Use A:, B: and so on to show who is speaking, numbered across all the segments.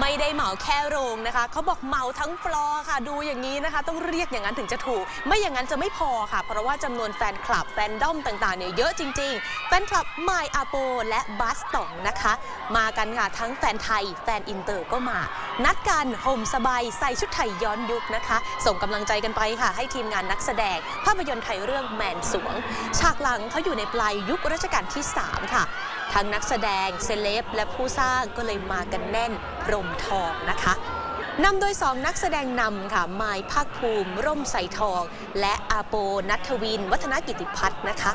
A: ไม่ได้เหมาแค่โรงนะคะ เขาบอกเหมาทั้งฟลอร์ค่ะ ดูอย่างนี้นะคะ ต้องเรียกอย่างนั้นถึงจะถูก ไม่อย่างนั้นจะไม่พอค่ะ เพราะว่าจำนวนแฟนคลับแฟนด้อมต่างๆเนี่ยเยอะจริง ๆ แฟนคลับไมอาโปและบัสตองนะคะ มากันค่ะ ทั้งแฟนไทย แฟนอินเตอร์ก็มา นัดกันห่มสบายใส่ชุดไทยย้อนยุคนะคะ ส่งกำลังใจกันไปค่ะ ให้ทีมงานนักแสดง ภาพยนตร์ไทยเรื่องแมนสวง ฉากหลังเขาอยู่ในปลายยุครัชกาลที่ 3 ค่ะ ทั้งนักแสดงเซเลบและผู้สร้างก็เลยมากันแน่นพรมทองนะคะนำโดย2นักแสดงนำค่ะมายภาคภูมิ ร่มใสทอง และอาโปนัทวิน วัฒนกิติพัฒน์นะคะ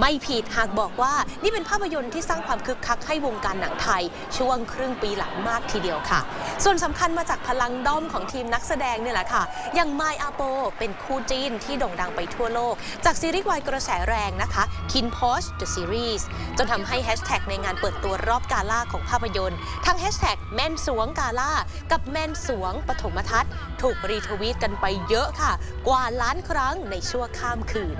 A: ไม่ผิดหากบอกว่านี่เป็นภาพยนตร์ที่สร้างความคึกคักให้วงการหนังไทย ช่วงครึ่งปีหลังมากทีเดียวค่ะ ส่วนสำคัญมาจากพลังด้อมของทีมนักแสดงเนี่ยแหละค่ะ อย่างไมอาโป เป็นคู่จีนที่โด่งดังไปทั่วโลก จากซีรีส์วายกระแสแรงนะคะ Kin Posh The Series จนทำให้แฮชแท็กในงานเปิดตัวรอบกาล่าของภาพยนตร์ ทั้งแฮชแท็กแมนสวงกาล่ากับแมนสวงปฐมทัศน์ ถูกรีทวีตกันไปเยอะค่ะ กว่าล้านครั้งในชั่วข้ามคืน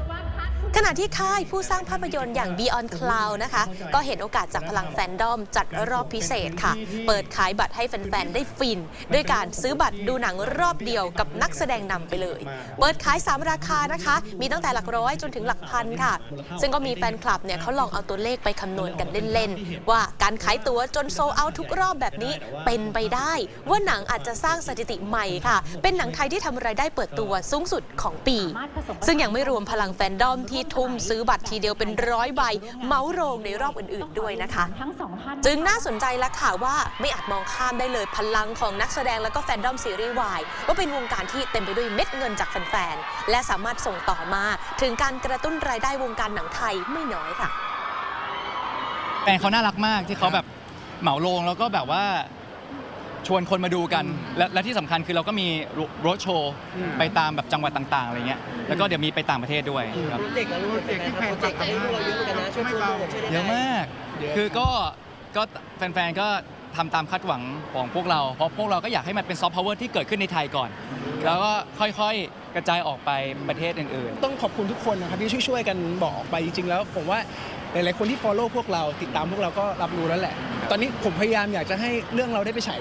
A: ขณะที่ค่ายผู้สร้างภาพยนตร์อย่าง Beyond Cloud นะคะ ก็เห็นโอกาสจากพลังแฟนดอมจัดรอบพิเศษค่ะ เปิดขายบัตรให้แฟน ๆ ได้ฟิน ด้วยการซื้อบัตรดูหนังรอบเดียวกับนักแสดงนำไปเลย เปิดขาย 3 ราคานะคะ มีตั้งแต่หลักร้อยจนถึงหลักพันค่ะ ซึ่งก็มีแฟนคลับเนี่ยเขาลองเอาตัวเลขไปคำนวณกันเล่น ๆ ว่าการขายตั๋วจนโซเอาทุกรอบแบบนี้เป็นไปได้ ว่าหนังอาจจะสร้างสถิติใหม่ค่ะ เป็นหนังไทยที่ทำรายได้เปิดตัวสูงสุดของปี ซึ่งยังไม่รวมพลังแฟนดอมที่ทุ่มซื้อบัตรทีเดียวเป็นร้อยใบเมาส์โรงในรอบอื่นๆด้วยนะคะ
B: ทั้งสองท่าน
A: จึงน่าสนใจแล้วค่ะว่าไม่อาจมองข้ามได้เลยพลังของนักแสดงและก็แฟนดอมซีรีส์วายว่าเป็นวงการที่เต็มไปด้วยเม็ดเงินจากแฟนๆและสามารถส่งต่อมาถึงการกระตุ้นรายได้วงการหนังไทยไม่น้อยค่ะ
C: แฟนเขาน่ารักมากที่เขาแบบเหมาโรงแล้วก็แบบว่า ชวนคนมาดูกัน และและที่สำคัญคือเราก็มีรถโชว์ไปตามแบบจังหวัดต่าง ๆอะไรเงี้ยแล้วก็เดี๋ยวมีไปต่างประเทศด้วยครับ
D: โปรเจกต์เราโปรเจกต์ที่แฟนโปรเจกต์ที่เราเยอะเหมือนกันนะช่วยโปรโมทช่วยได้
C: เยอะมาก คือก็ก็แฟนๆ ก็ทำตามคาดหวังของพวกเรา เพราะพวกเราก็อยากให้มันเป็นซอฟต์พาวเวอร์ที่เกิดขึ้นในไทยก่อน แล้วก็ค่อยๆ กระจายออกไปประเทศอื่นๆ
E: ต้องขอบคุณทุกคนนะครับที่ช่วยๆกันบอกออกไปจริงๆแล้วผมว่าหลายๆคนที่ follow พวกเราติดตามพวกเราก็รับรู้แล้วแหละ ตอนนี้ผมพยายามอยากจะให้เรื่องเราได้ไปฉาย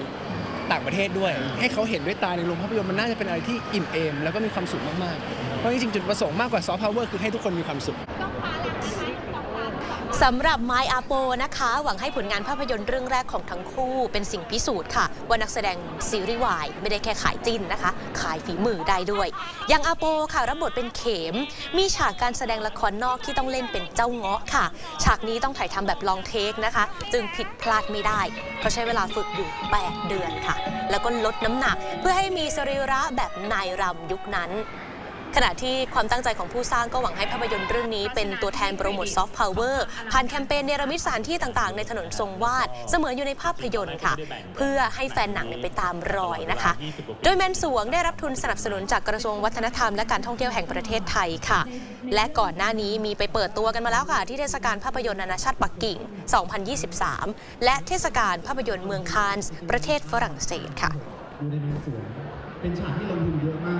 E: ต่างประเทศด้วย ให้เขาเห็นด้วยตาในโรงภาพยนตร์มันน่าจะเป็นอะไรที่อิ่มเอมแล้วก็มีความสุขมากๆเพราะจริงๆจุดประสงค์มากกว่าซอฟต์พาวเวอร์คือให้ทุกคนมีความสุข
A: สำหรับไมอาโปนะคะ หวังให้ผลงานภาพยนตร์เรื่องแรกของทั้งคู่เป็นสิ่งพิสูจน์ค่ะ ว่านักแสดงซีรีส์วายไม่ได้แค่ขายจิ้นนะคะ ขายฝีมือได้ด้วย อย่างอาโปค่ะรับบทเป็นเข็ม มีฉากการแสดงละครนอกที่ต้องเล่นเป็นเจ้าเงาะค่ะ ฉากนี้ต้องถ่ายทำแบบลองเทคนะคะ จึงผิดพลาดไม่ได้ เขาใช้เวลาฝึกอยู่ 8 เดือนค่ะ แล้วก็ลดน้ำหนัก เพื่อให้มีสรีระแบบนายรำยุคนั้น ขณะที่ความตั้งใจของผู้สร้างก็หวังให้ภาพยนตร์เรื่องนี้เป็นตัวแทนโปรโมทซอฟต์พาวเวอร์ผ่านแคมเปญเนรมิตสถานที่ต่างๆ ในถนนทรงวาด เสมือนอยู่ในภาพยนตร์ค่ะ เพื่อให้แฟนหนังไปตามรอยนะคะ โดยแมนสวงได้รับทุนสนับสนุนจากกระทรวงวัฒนธรรมและการท่องเที่ยวแห่งประเทศไทยค่ะ และก่อนหน้านี้มีไปเปิดตัวกันมาแล้วค่ะ ที่เทศกาลภาพยนตร์นานาชาติปักกิ่ง 2023 และเทศกาลภาพยนตร์เมืองคานส์ประเทศฝรั่งเศสค่ะ
F: เมืองสวนเป็นฉากที่ลงทุนเยอะมาก